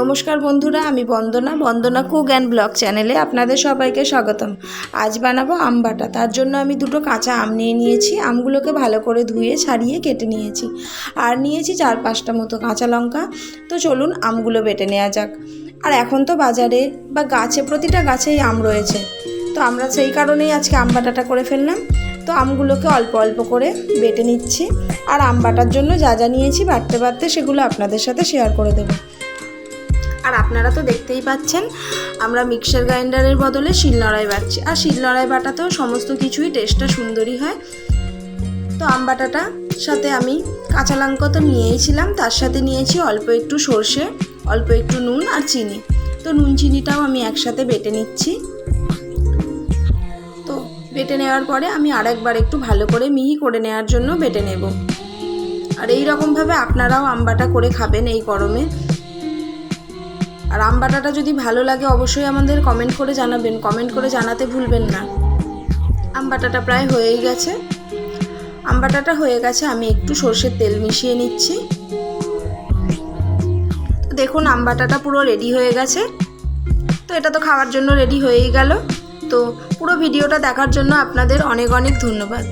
নমস্কার বন্ধুরা, আমি Bandana Bandana cook and blog চ্যানেলে আপনাদের সবাইকে স্বাগতম। আজ বানাবো আম বাটা। তার জন্য আমি দুটো কাঁচা আম নিয়ে নিয়েছি। আমগুলোকে ভালো করে ধুয়ে, ছাড়িয়ে কেটে নিয়েছি। আর নিয়েছি চার পাঁচটা মতো কাঁচা লঙ্কা। তো চলুন আমগুলো বেটে নেওয়া যাক। আর এখন তো বাজারে বা গাছে, প্রতিটা গাছেই আম রয়েছে। তো আমরা সেই কারণেই আজকে আম বাটাটা করে ফেললাম। তো আমগুলোকে অল্প অল্প করে বেটে নিচ্ছি। আর আম বাটার জন্য যা যা নিয়েছি, বাটতে বাটতে সেগুলো আপনাদের সাথে শেয়ার করে দেবো। আর আপনারা তো দেখতেই পাচ্ছেন, আমরা মিক্সার গ্রাইন্ডারের বদলে শিলনোড়ায় বাটছি। আর শিলনোড়ায় বাটাতেও সমস্ত কিছুই টেস্টটা সুন্দরই হয়। তো আম বাটাটা সাথে আমি কাঁচা লঙ্কা তো নিয়েইছিলাম তার সাথে নিয়েছি অল্প একটু সর্ষে, অল্প একটু নুন আর চিনি। তো নুন চিনিটাও আমি একসাথে বেটে নিচ্ছি। তো বেটে নেওয়ার পরে আমি আরেকবার একটু ভালো করে মিহি করে নেওয়ার জন্য বেটে নেব। আর এই রকমভাবে আপনারাও আমবাটা করে খাবেন এই গরমে। আর আম বাটাটা যদি ভালো লাগে, অবশ্যই আমাদের কমেন্ট করে জানাবেন। কমেন্ট করে জানাতে ভুলবেন না। আম বাটাটা প্রায় হয়েই গেছে। আম বাটাটা হয়ে গেছে, আমি একটু সর্ষের তেল মিশিয়ে নিচ্ছি। দেখুন আম বাটাটা পুরো রেডি হয়ে গেছে। তো এটা তো খাওয়ার জন্য রেডি হয়েই গেল। তো পুরো ভিডিওটা দেখার জন্য আপনাদের অনেক অনেক ধন্যবাদ।